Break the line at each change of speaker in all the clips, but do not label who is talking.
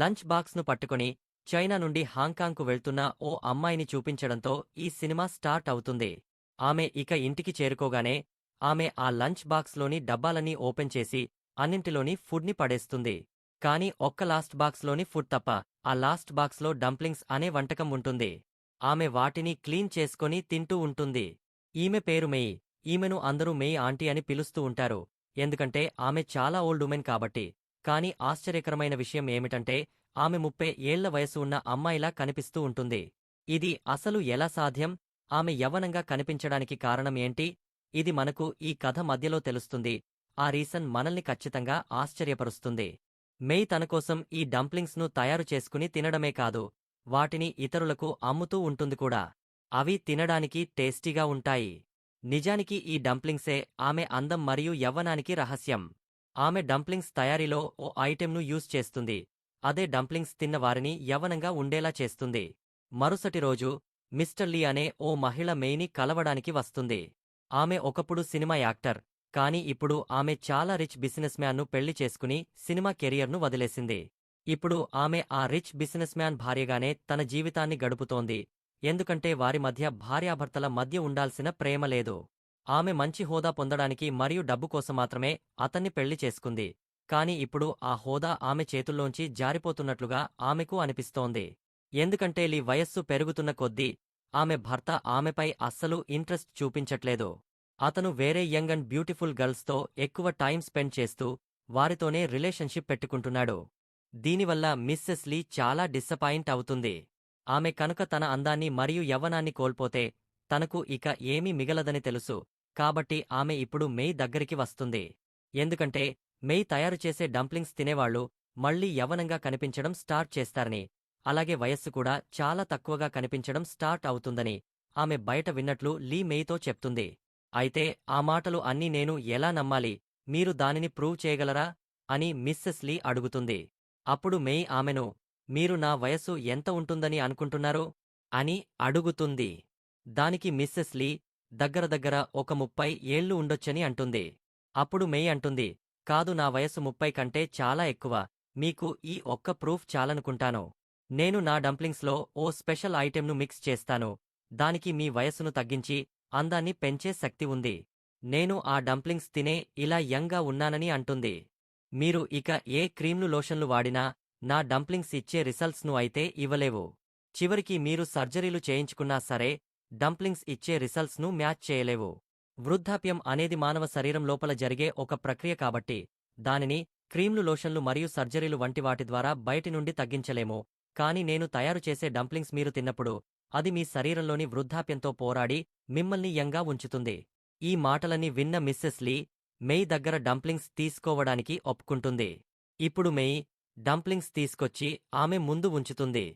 Lunch బాక్స్ను పట్టుకుని China నుండి హాంకాంగ్కు వెళ్తున్న ఓ అమ్మాయిని చూపించడంతో ఈ సినిమా స్టార్ట్ అవుతుంది. ఆమె ఇక ఇంటికి చేరుకోగానే ఆమె ఆ లంచ్ బాక్స్లోని డబ్బాలన్నీ ఓపెన్ చేసి అన్నింటిలోని ఫుడ్ని పడేస్తుంది. కాని ఒక్క లాస్ట్ బాక్స్లోని ఫుడ్ తప్ప ఆ లాస్ట్ బాక్స్లో డంప్లింగ్స్ అనే వంటకం ఉంటుంది. ఆమె వాటిని క్లీన్ చేసుకొని తింటూ ఉంటుంది. ఈమె పేరు మెయి. ఈమెను అందరూ మెయి ఆంటీ అని పిలుస్తూ ఉంటారు. ఎందుకంటే ఆమె చాలా ఓల్డ్ ఉమెన్ కాబట్టి కాని ఆశ్చర్యకరమైన విషయం ఏమిటంటే ఆమె ముప్పై ఏళ్ళ వయసు ఉన్న అమ్మాయిలా కనిపిస్తూ ఉంటుంది. ఇది అసలు ఎలా సాధ్యం? ఆమె యవ్వనంగా కనిపించడానికి కారణం ఏంటి? ఇది మనకు ఈ కథ మధ్యలో తెలుస్తుంది. ఆ రీసన్ మనల్ని ఖచ్చితంగా ఆశ్చర్యపరుస్తుంది. మెయ్ తనకోసం ఈ డంప్లింగ్స్ను తయారు చేసుకుని తినడమే కాదు వాటిని ఇతరులకు అమ్ముతూ ఉంటుంది కూడా. అవి తినడానికి టేస్టీగా ఉంటాయి. నిజానికి ఈ డంప్లింగ్సే ఆమె అందం మరియు యవ్వనానికి రహస్యం. ఆమె డంప్లింగ్స్ తయారీలో ఓ ఐటెంను యూజ్ చేస్తుంది. అదే డంప్లింగ్స్ తిన్న వారిని యవనంగా ఉండేలా చేస్తుంది. మరుసటి రోజు మిస్టర్ లీ అనే ఓ మహిళ మెయిని కలవడానికి వస్తుంది. ఆమె ఒకప్పుడు సినిమా యాక్టర్ కాని ఇప్పుడు ఆమె చాలా రిచ్ బిజినెస్ మ్యాన్ను పెళ్ళి చేసుకుని సినిమా కెరియర్ను వదిలేసింది. ఇప్పుడు ఆమె ఆ రిచ్ బిజినెస్ మ్యాన్ భార్యగానే తన జీవితాన్ని గడుపుతోంది. ఎందుకంటే వారి మధ్య భార్యాభర్తల మధ్య ఉండాల్సిన ప్రేమ లేదు. ఆమె మంచి హోదా పొందడానికి మరియు డబ్బు కోసం మాత్రమే అతన్ని పెళ్ళి చేసుకుంది. కాని ఇప్పుడు ఆ హోదా ఆమె చేతుల్లోంచి జారిపోతున్నట్లుగా ఆమెకు అనిపిస్తోంది. ఎందుకంటే లీ వయస్సు పెరుగుతున్న కొద్దీ ఆమె భర్త ఆమెపై అస్సలు ఇంట్రెస్ట్ చూపించట్లేదు. అతను వేరే యంగ్ అండ్ బ్యూటిఫుల్ గర్ల్స్తో ఎక్కువ టైం స్పెండ్ చేస్తూ వారితోనే రిలేషన్షిప్ పెట్టుకుంటున్నాడు. దీనివల్ల మిస్సెస్ లీ చాలా డిసపాయింట్ అవుతుంది. ఆమె కనుక తన అందాన్ని మరియు యవ్వనాన్ని కోల్పోతే తనకు ఇక ఏమీ మిగలదని తెలుసు. కాబట్టి ఆమె ఇప్పుడు మెయ్ దగ్గరికి వస్తుంది. ఎందుకంటే మెయ్ తయారు చేసే డంప్లింగ్స్ తినేవాళ్ళు మళ్ళీ యవనంగా కనిపించడం స్టార్ట్ చేస్తారని. అలాగే వయస్సు కూడా చాలా తక్కువగా కనిపించడం స్టార్ట్ అవుతుందని ఆమె బయట విన్నట్లు లీ మెయ్తో చెప్తుంది. అయితే ఆ మాటలు అన్నీ నేను ఎలా నమ్మాలి? మీరు దానిని ప్రూవ్ చేయగలరా? అని మిస్సెస్ లీ అడుగుతుంది. అప్పుడు మెయ్ ఆమెను మీరు నా వయస్సు ఎంత ఉంటుందని అనుకుంటున్నారు? అని అడుగుతుంది. దానికి మిస్సెస్ లీ దగ్గర దగ్గర ఒక ముప్పై ఏళ్ళు ఉండొచ్చని అంటుంది. అప్పుడు మెయ్ అంటుంది కాదు నా వయసు ముప్పై కంటే చాలా ఎక్కువ. మీకు ఈ ఒక్క ప్రూఫ్ చాలనుకుంటాను. నేను నా డంప్లింగ్స్లో ఓ స్పెషల్ ఐటెంను మిక్స్ చేస్తాను. దానికి మీ వయస్సును తగ్గించి అందాన్ని పెంచే శక్తి ఉంది. నేను ఆ డంప్లింగ్స్ తినే ఇలా యంగా ఉన్నానని అంటుంది. మీరు ఇక ఏ క్రీమ్లు లోషన్లు వాడినా నా డంప్లింగ్స్ ఇచ్చే రిజల్ట్స్ను అయితే ఇవ్వలేవు. చివరికి మీరు సర్జరీలు చేయించుకున్నా సరే డంప్లింగ్స్ ఇచ్చే రిసల్ట్స్ను మ్యాచ్ చేయలేవు. వృద్ధాప్యం అనేది మానవ శరీరం లోపల జరిగే ఒక ప్రక్రియ కాబట్టి దానిని క్రీమ్లు లోషన్లు మరియు సర్జరీలు వంటి వాటి ద్వారా బయటి నుండి తగ్గించలేము. కాని నేను తయారు చేసే డంప్లింగ్స్ మీరు తిన్నప్పుడు అది మీ శరీరంలోని వృద్ధాప్యంతో పోరాడి మిమ్మల్ని యంగా ఉంచుతుంది. ఈ మాటలని విన్న మిస్సెస్ లీ మెయ్ దగ్గర డంప్లింగ్స్ తీసుకోవడానికి ఒప్పుకుంటుంది. ఇప్పుడు మెయ్ డంప్లింగ్స్ తీసుకొచ్చి ఆమె ముందు ఉంచుతుంది.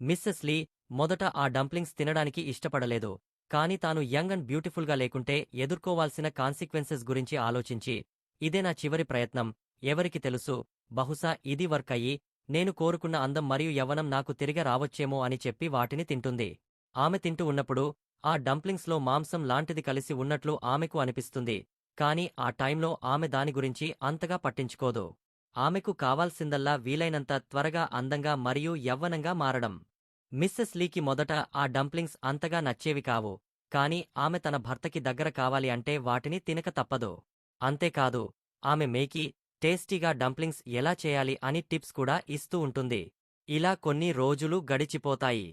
మిస్సెస్ లీ మొదట ఆ డంప్లింగ్స్ తినడానికి ఇష్టపడలేదు కాని తాను యంగ్ అండ్ బ్యూటిఫుల్గా లేకుంటే ఎదుర్కోవాల్సిన కాన్సిక్వెన్సెస్ గురించి ఆలోచించి ఇదే నా చివరి ప్రయత్నం ఎవరికి తెలుసు బహుశా ఇది వర్క్ అయ్యి నేను కోరుకున్న అందం మరియు యవ్వనం నాకు తిరిగి రావచ్చేమో అని చెప్పి వాటిని తింటుంది. ఆమె తింటూ ఉన్నప్పుడు ఆ డంప్లింగ్స్లో మాంసం లాంటిది కలిసి ఉన్నట్లు ఆమెకు అనిపిస్తుంది కాని ఆ టైంలో ఆమె దాని గురించి అంతగా పట్టించుకోదు. ఆమెకు కావాల్సిందల్లా వీలైనంత త్వరగా అందంగా మరియు యవ్వనంగా మారడం. మిస్సెస్ లీకి మొదట ఆ డంప్లింగ్స్ అంతగా నచ్చేవి కావు కాని ఆమె తన భర్తకి దగ్గర కావాలి అంటే వాటిని తినక తప్పదు. అంతేకాదు ఆమె మేకి టేస్టీగా డంప్లింగ్స్ ఎలా చేయాలి అని టిప్స్ కూడా ఇస్తూ ఉంటుంది. ఇలా కొన్ని రోజులు గడిచిపోతాయి.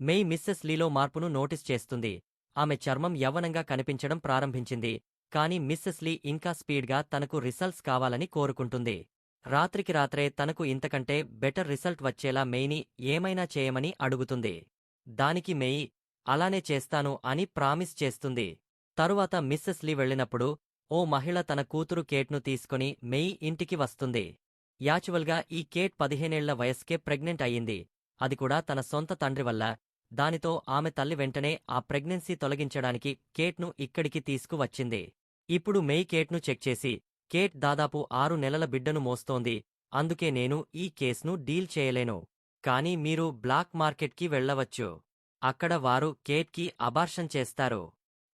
మెయ్ మిస్సెస్ లీలో మార్పును నోటీస్ చేస్తుంది. ఆమె చర్మం యవ్వనంగా కనిపించడం ప్రారంభించింది కాని మిస్సెస్ లీ ఇంకా స్పీడ్గా తనకు రిసల్ట్స్ కావాలని కోరుకుంటుంది. రాత్రికి రాత్రే తనకు ఇంతకంటే బెటర్ రిజల్ట్ వచ్చేలా మెయిని ఏమైనా చేయమని అడుగుతుంది. దానికి మెయి అలానే చేస్తాను అని ప్రామిస్ చేస్తుంది. తరువాత మిస్సెస్ లీ వెళ్ళినప్పుడు ఓ మహిళ తన కూతురు కేట్ను తీసుకుని మెయి ఇంటికి వస్తుంది. యాచువల్గా ఈ కేట్ పదిహేనేళ్ళ వయస్కే ప్రెగ్నెంట్ అయ్యింది. అది కూడా తన సొంత తండ్రి వల్ల. దానితో ఆమె తల్లి వెంటనే ఆ ప్రెగ్నెన్సీ తొలగించడానికి కేట్ను ఇక్కడికి తీసుకువచ్చింది. ఇప్పుడు మెయి కేట్ను చెక్ చేసి కేట్ దాదాపు ఆరు నెలల బిడ్డను మోస్తోంది. అందుకే నేను ఈ కేస్ను డీల్ చేయలేను. కానీ మీరు బ్లాక్ మార్కెట్కి వెళ్ళవచ్చు. అక్కడ వారు కేట్కి అబార్షన్ చేస్తారు.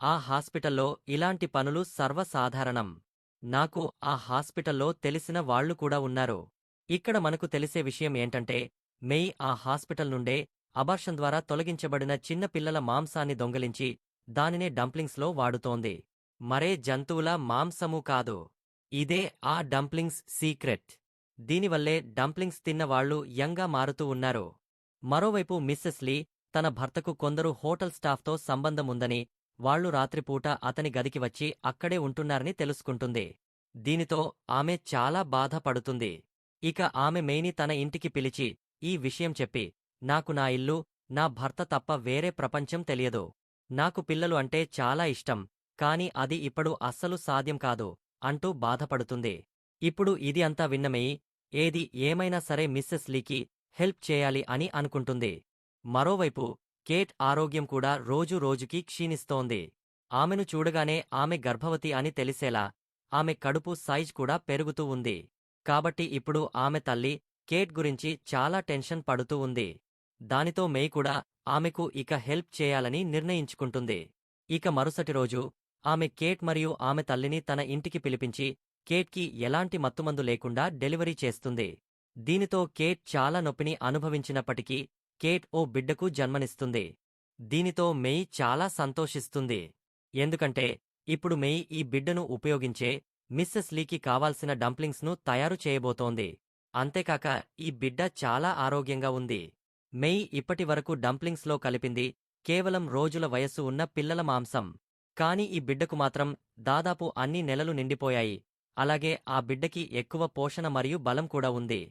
ఆ హాస్పిటల్లో ఇలాంటి పనులు సర్వసాధారణం. నాకు ఆ హాస్పిటల్లో తెలిసిన వాళ్ళు కూడా ఉన్నారు. ఇక్కడ మనకు తెలిసే విషయం ఏంటంటే మెయ్ ఆ హాస్పిటల్ నుండే అబార్షన్ ద్వారా తొలగించబడిన చిన్న పిల్లల మాంసాన్ని దొంగలించి దానినే డంప్లింగ్స్లో వాడుతోంది. మరే జంతువుల మాంసము కాదు. ఇదే ఆ డంప్లింగ్స్ సీక్రెట్. దీనివల్లే డంప్లింగ్స్ తిన్నవాళ్ళు యంగా మారుతూ ఉన్నారు. మరోవైపు మిస్సెస్ లీ తన భర్తకు కొందరు హోటల్ స్టాఫ్తో సంబంధం ఉందని వాళ్ళు రాత్రిపూట అతని గదికి వచ్చి అక్కడే ఉంటున్నారని తెలుసుకుంటుంది. దీనితో ఆమె చాలా బాధపడుతుంది. ఇక ఆమె మెయిని తన ఇంటికి పిలిచి ఈ విషయం చెప్పి నాకు నా ఇల్లు నా భర్త తప్ప వేరే ప్రపంచం తెలియదు. నాకు పిల్లలు అంటే చాలా ఇష్టం కాని అది ఇప్పుడు అస్సలు సాధ్యం కాదు. అంటూ బాధపడుతుంది. ఇప్పుడు ఇది అంతా విన్నమై ఏది ఏమైనా సరే మిస్సెస్ లీకి హెల్ప్ చేయాలి అని అనుకుంటుంది. మరోవైపు కేట్ ఆరోగ్యం కూడా రోజు రోజుకి క్షీణిస్తోంది. ఆమెను చూడగానే ఆమె గర్భవతి అని తెలిసేలా ఆమె కడుపు సైజ్ కూడా పెరుగుతూ ఉంది. కాబట్టి ఇప్పుడు ఆమె తల్లి కేట్ గురించి చాలా టెన్షన్ పడుతూ ఉంది. దానితో మే కూడా ఆమెకు ఇక హెల్ప్ చేయాలని నిర్ణయించుకుంటుంది. ఇక మరుసటి రోజు ఆమె కేట్ మరియు ఆమె తల్లిని తన ఇంటికి పిలిపించి కేట్కి ఎలాంటి మత్తుమందు లేకుండా డెలివరీ చేస్తుంది. దీనితో కేట్ చాలా నొప్పిని అనుభవించినప్పటికీ కేట్ ఓ బిడ్డకు జన్మనిస్తుంది. దీనితో మెయి చాలా సంతోషిస్తుంది. ఎందుకంటే ఇప్పుడు మెయి ఈ బిడ్డను ఉపయోగించే మిస్సెస్ లీకి కావాల్సిన డంప్లింగ్స్ను తయారు చేయబోతోంది. అంతేకాక ఈ బిడ్డ చాలా ఆరోగ్యంగా ఉంది. మెయి ఇప్పటివరకు డంప్లింగ్స్లో కలిపింది కేవలం రోజుల వయస్సు ఉన్న పిల్లల మాంసం. కాని ఈ బిడ్డకు మాత్రం దాదాపు అన్ని నెలలు నిండిపోయాయి. అలాగే ఆ బిడ్డకి ఎక్కువ పోషణ మరియు బలం కూడా ఉంది.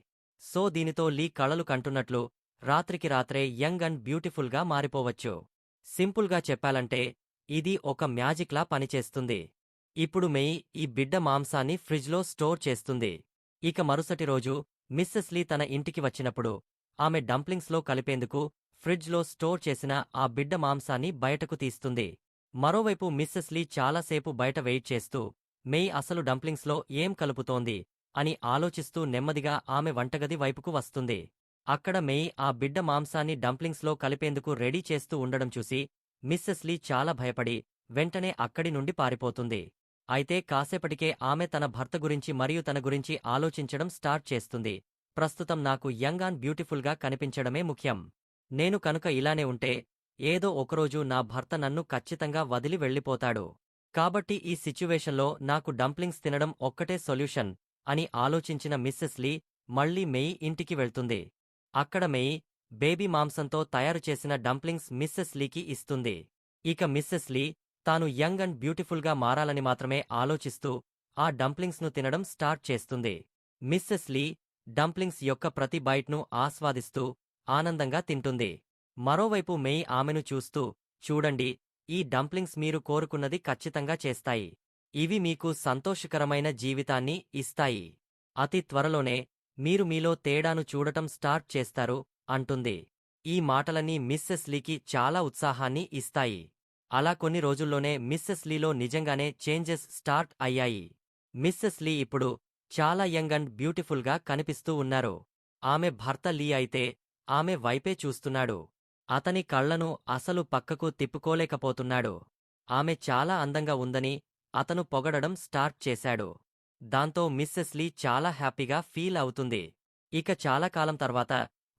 సో దీనితో లీ కళలు కంటున్నట్లు రాత్రికి రాత్రే యంగ్ అండ్ బ్యూటిఫుల్గా మారిపోవచ్చు. సింపుల్గా చెప్పాలంటే ఇది ఒక మ్యాజిక్లా పనిచేస్తుంది. ఇప్పుడు మెయి ఈ బిడ్డ మాంసాన్ని ఫ్రిడ్జ్లో స్టోర్ చేస్తుంది. ఇక మరుసటి రోజు మిస్సెస్ లీ తన ఇంటికి వచ్చినప్పుడు ఆమె డంప్లింగ్స్లో కలిపేందుకు ఫ్రిడ్జ్లో స్టోర్ చేసిన ఆ బిడ్డ మాంసాన్ని బయటకు తీస్తుంది. మరోవైపు మిస్సెస్ లీ చాలాసేపు బయట వెయిట్ చేస్తూ మెయ్ అసలు డంప్లింగ్స్లో ఏం కలుపుతోంది? అని ఆలోచిస్తూ నెమ్మదిగా ఆమె వంటగది వైపుకు వస్తుంది. అక్కడ మెయ్ ఆ బిడ్డ మాంసాన్ని డంప్లింగ్స్లో కలిపేందుకు రెడీ చేస్తూ ఉండడం చూసి మిస్సెస్ లీ చాలా భయపడి వెంటనే అక్కడి నుండి పారిపోతుంది. అయితే కాసేపటికే ఆమె తన భర్త గురించి మరియు తన గురించి ఆలోచించడం స్టార్ట్ చేస్తుంది. ప్రస్తుతం నాకు యంగ్ అండ్ బ్యూటిఫుల్గా కనిపించడమే ముఖ్యం. నేను కనుక ఇలానే ఉంటే ఏదో ఒకరోజు నా భర్త నన్ను ఖచ్చితంగా వదిలి వెళ్ళిపోతాడు. కాబట్టి ఈ సిచ్యువేషన్లో నాకు డంప్లింగ్స్ తినడం ఒక్కటే సొల్యూషన్ అని ఆలోచించిన మిస్సెస్ లీ మళ్ళీ మెయి ఇంటికి వెళ్తుంది. అక్కడ మెయి బేబీ మాంసంతో తయారు చేసిన డంప్లింగ్స్ మిస్సెస్ లీకి ఇస్తుంది. ఇక మిస్సెస్ లీ తాను యంగ్ అండ్ బ్యూటిఫుల్గా మారాలని మాత్రమే ఆలోచిస్తూ ఆ డంప్లింగ్స్ను తినడం స్టార్ట్ చేస్తుంది. మిస్సెస్ లీ డంప్లింగ్స్ యొక్క ప్రతి బైట్ను ఆస్వాదిస్తూ ఆనందంగా తింటుంది. మరోవైపు మెయి ఆమెను చూస్తూ చూడండి ఈ డంప్లింగ్స్ మీరు కోరుకున్నది ఖచ్చితంగా చేస్తాయి. ఇవి మీకు సంతోషకరమైన జీవితాన్ని ఇస్తాయి. అతి త్వరలోనే మీరు మీలో తేడాను చూడటం స్టార్ట్ చేస్తారు అంటుంది. ఈ మాటలన్నీ మిస్సెస్ లీకి చాలా ఉత్సాహాన్ని ఇస్తాయి. అలా కొన్ని రోజుల్లోనే మిస్సెస్ లీలో నిజంగానే చేంజెస్ స్టార్ట్ అయ్యాయి. మిస్సెస్ లీ ఇప్పుడు చాలా యంగ్ అండ్ బ్యూటిఫుల్గా కనిపిస్తూ ఉన్నారు. ఆమె భర్త లీ అయితే ఆమె వైపే చూస్తున్నాడు. అతని కళ్ళను అసలు పక్కకు తిప్పుకోలేకపోతున్నాడు. ఆమె చాలా అందంగా ఉందని అతను పొగడడం స్టార్ట్ చేశాడు. దాంతో మిస్సెస్ లీ చాలా హ్యాపీగా ఫీల్ అవుతుంది. ఇక చాలా కాలం తర్వాత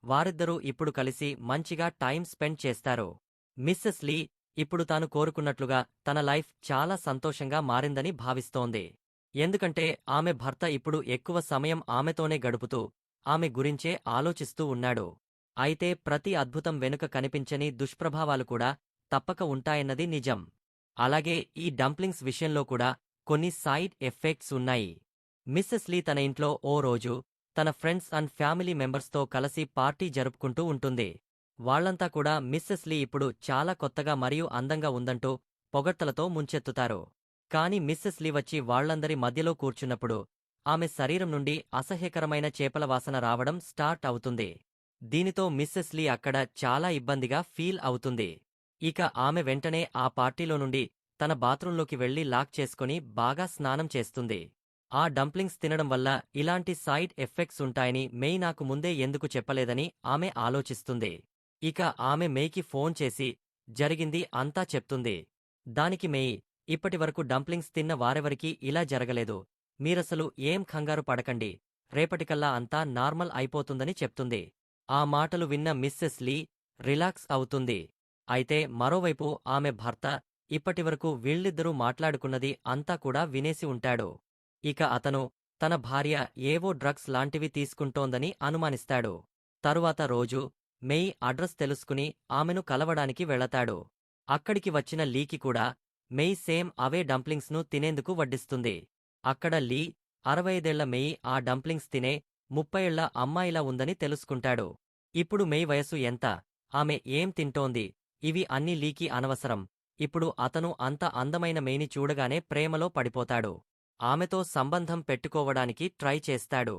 వారిద్దరూ ఇప్పుడు కలిసి మంచిగా టైం స్పెండ్ చేస్తారు. మిస్సెస్ లీ ఇప్పుడు తాను కోరుకున్నట్లుగా తన లైఫ్ చాలా సంతోషంగా మారిందని భావిస్తోంది. ఎందుకంటే ఆమె భర్త ఇప్పుడు ఎక్కువ సమయం ఆమెతోనే గడుపుతూ ఆమె గురించే ఆలోచిస్తూ ఉన్నాడు. అయితే ప్రతి అద్భుతం వెనుక కనిపించని దుష్ప్రభావాలు కూడా తప్పక ఉంటాయన్నది నిజం. అలాగే ఈ డంప్లింగ్స్ విషయంలో కూడా కొన్ని సైడ్ ఎఫెక్ట్స్ ఉన్నాయి. మిస్సెస్ లీ తన ఇంట్లో ఓ రోజు తన ఫ్రెండ్స్ అండ్ ఫ్యామిలీ మెంబర్స్తో కలిసి పార్టీ జరుపుకుంటూ ఉంటుంది. వాళ్ళంతా కూడా మిస్సెస్ లీ ఇప్పుడు చాలా కొత్తగా మరియు అందంగా ఉందంటూ పొగడ్తలతో ముంచెత్తుతారు. కాని మిస్సెస్ లీ వచ్చి వాళ్ళందరి మధ్యలో కూర్చున్నప్పుడు ఆమె శరీరం నుండి అసహ్యకరమైన చేపల వాసన రావడం స్టార్ట్ అవుతుంది. దీనితో మిస్సెస్ లీ అక్కడ చాలా ఇబ్బందిగా ఫీల్ అవుతుంది. ఇక ఆమె వెంటనే ఆ పార్టీలో నుండి తన బాత్రూంలోకి వెళ్ళి లాక్ చేసుకుని బాగా స్నానం చేస్తుంది. ఆ డంప్లింగ్స్ తినడం వల్ల ఇలాంటి సైడ్ ఎఫెక్ట్స్ ఉంటాయని మెయ్ నాకు ముందే ఎందుకు చెప్పలేదని ఆమె ఆలోచిస్తుంది. ఇక ఆమె మేయ్కి ఫోన్ చేసి జరిగింది అంతా చెప్తుంది. దానికి మేయ్ ఇప్పటివరకు డంప్లింగ్స్ తిన్న వారెవరికీ ఇలా జరగలేదు. మీరసలు ఏం కంగారు పడకండి. రేపటికల్లా అంతా నార్మల్ అయిపోతుందని చెప్తుంది. ఆ మాటలు విన్న మిస్సెస్ లీ రిలాక్స్ అవుతుంది. అయితే మరోవైపు ఆమె భర్త ఇప్పటివరకు వీళ్ళిద్దరూ మాట్లాడుకున్నది అంతా కూడా వినేసి ఉంటాడు. ఇక అతను తన భార్య ఏవో డ్రగ్స్ లాంటివి తీసుకుంటోందని అనుమానిస్తాడు. తరువాత రోజు మెయి అడ్రస్ తెలుసుకుని ఆమెను కలవడానికి వెళతాడు. అక్కడికి వచ్చిన లీకి కూడా మెయి సేమ్ అవే డంప్లింగ్స్ను తినేందుకు వడ్డిస్తుంది. అక్కడ లీ అరవైదేళ్ళ మెయి ఆ డంప్లింగ్స్ తినే ముప్పైళ్ళ అమ్మాయిలా ఉందని తెలుసుకుంటాడు. ఇప్పుడు మెయి వయసు ఎంత? ఆమె ఏం తింటోంది? ఇవి అన్ని లీకి అనవసరం. ఇప్పుడు అతను అంత అందమైన మెయిని చూడగానే ప్రేమలో పడిపోతాడు. ఆమెతో సంబంధం పెట్టుకోవడానికి ట్రై చేస్తాడు.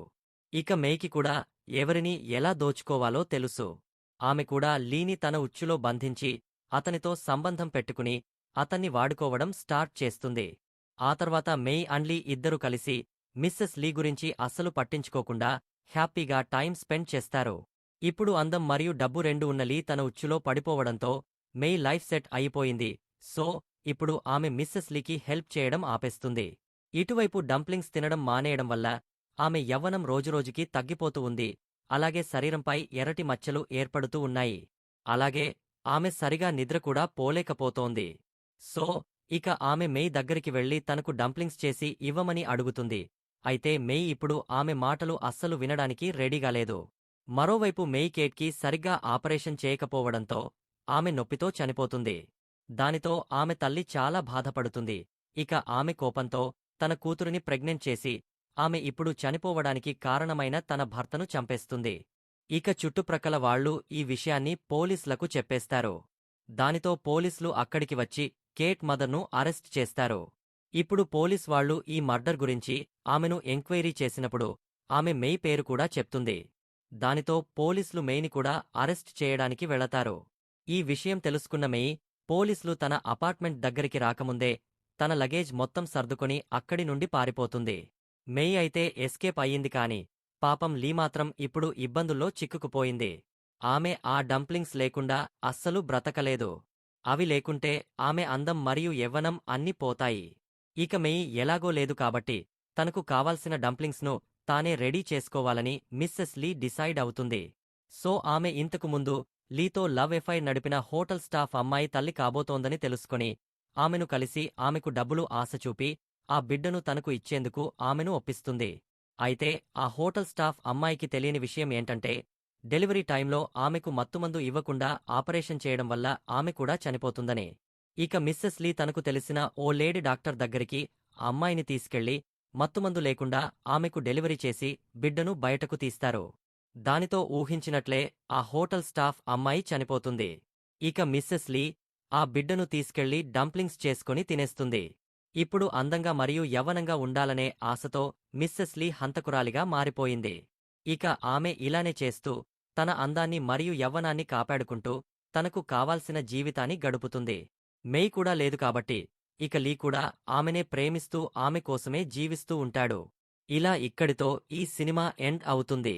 ఇక మేకి కూడా ఎవరిని ఎలా దోచుకోవాలో తెలుసు. ఆమె కూడా లీని తన ఉచ్చులో బంధించి అతనితో సంబంధం పెట్టుకుని అతన్ని వాడుకోవడం స్టార్ట్ చేస్తుంది. ఆ తర్వాత మేయ్ అండ్లీ ఇద్దరు కలిసి మిస్సెస్ లీ గురించి అస్సలు పట్టించుకోకుండా హ్యాపీగా టైం స్పెండ్ చేస్తారు. ఇప్పుడు అందం మరియు డబ్బు రెండు ఉన్న లీ తన ఉచ్చులో పడిపోవడంతో మే లైఫ్ సెట్ అయిపోయింది. సో ఇప్పుడు ఆమె మిస్సెస్ లీకి హెల్ప్ చేయడం ఆపేస్తుంది. ఇటువైపు డంప్లింగ్స్ తినడం మానేయడం వల్ల ఆమె యవ్వనం రోజురోజుకి తగ్గిపోతూ ఉంది. అలాగే శరీరంపై ఎర్రటి మచ్చలు ఏర్పడుతూ ఉన్నాయి. అలాగే ఆమె సరిగా నిద్ర కూడా పోలేకపోతోంది. సో ఇక ఆమె మేయ్ దగ్గరికి వెళ్ళి తనకు డంప్లింగ్స్ చేసి ఇవ్వమని అడుగుతుంది. అయితే మేయ్ ఇప్పుడు ఆమె మాటలు అస్సలు వినడానికి రెడీగా లేదు. మరోవైపు మేయ్ కేట్కి సరిగ్గా ఆపరేషన్ చేయకపోవడంతో ఆమె నొప్పితో చనిపోతుంది. దానితో ఆమె తల్లి చాలా బాధపడుతుంది. ఇక ఆమె కోపంతో తన కూతురిని ప్రెగ్నెంట్ చేసి ఆమె ఇప్పుడు చనిపోవడానికి కారణమైన తన భర్తను చంపేస్తుంది. ఇక చుట్టుప్రక్కల వాళ్ళు ఈ విషయాన్ని పోలీసులకు చెప్పేస్తారు. దానితో పోలీసులు అక్కడికి వచ్చి కేట్ మదర్ను అరెస్ట్ చేస్తారు. ఇప్పుడు పోలీస్ వాళ్ళు ఈ మర్డర్ గురించి ఆమెను ఎంక్వైరీ చేసినప్పుడు ఆమె మెయ్ పేరు కూడా చెప్తుంది. దానితో పోలీసులు మెయిని కూడా అరెస్ట్ చేయడానికి వెళతారు. ఈ విషయం తెలుసుకున్న మెయి పోలీసులు తన అపార్ట్మెంట్ దగ్గరికి రాకముందే తన లగేజ్ మొత్తం సర్దుకొని అక్కడి నుండి పారిపోతుంది. మెయి అయితే ఎస్కేప్ అయ్యింది కాని పాపం లీ మాత్రం ఇప్పుడు ఇబ్బందుల్లో చిక్కుకుపోయింది. ఆమె ఆ డంప్లింగ్స్ లేకుండా అస్సలు బ్రతకలేదు. అవి లేకుంటే ఆమె అందం మరియు యవ్వనం అన్నీ పోతాయి. ఇక మెయి ఎలాగో లేదు కాబట్టి తనకు కావాల్సిన డంప్లింగ్స్ను తానే రెడీ చేసుకోవాలని మిస్సెస్ లీ డిసైడ్ అవుతుంది. సో ఆమె ఇంతకు ముందు లీతో లవ్ ఎఫైర్ నడిపిన హోటల్ స్టాఫ్ అమ్మాయి తల్లి కాబోతోందని తెలుసుకొని ఆమెను కలిసి ఆమెకు డబ్బులు ఆశ చూపి ఆ బిడ్డను తనకు ఇచ్చేందుకు ఆమెను ఒప్పిస్తుంది. అయితే ఆ హోటల్ స్టాఫ్ అమ్మాయికి తెలియని విషయం ఏంటంటే డెలివరీ టైంలో ఆమెకు మత్తుమందు ఇవ్వకుండా ఆపరేషన్ చేయడం వల్ల ఆమె కూడా చనిపోతుందని. ఇక మిస్సెస్ లీ తనకు తెలిసిన ఓ లేడీ డాక్టర్ దగ్గరికి ఆ అమ్మాయిని తీసుకెళ్ళి మత్తుమందు లేకుండా ఆమెకు డెలివరీ చేసి బిడ్డను బయటకు తీస్తారు. దానితో ఊహించినట్లే ఆ హోటల్ స్టాఫ్ అమ్మాయి చనిపోతుంది. ఇక మిస్సెస్ లీ ఆ బిడ్డను తీసుకెళ్ళి డంప్లింగ్స్ చేసుకుని తినేస్తుంది. ఇప్పుడు అందంగా మరియు యవ్వనంగా ఉండాలనే ఆశతో మిస్సెస్ లీ హంతకురాలిగా మారిపోయింది. ఇక ఆమె ఇలానే చేస్తూ తన అందాన్ని మరియు యవ్వనాన్ని కాపాడుకుంటూ తనకు కావాల్సిన జీవితాన్ని గడుపుతుంది. మెయ్ కూడా లేదు కాబట్టి ఇక లీ కూడా ఆమెనే ప్రేమిస్తూ ఆమె కోసమే జీవిస్తూ ఉంటాడు. ఇలా ఇక్కడితో ఈ సినిమా ఎండ్ అవుతుంది.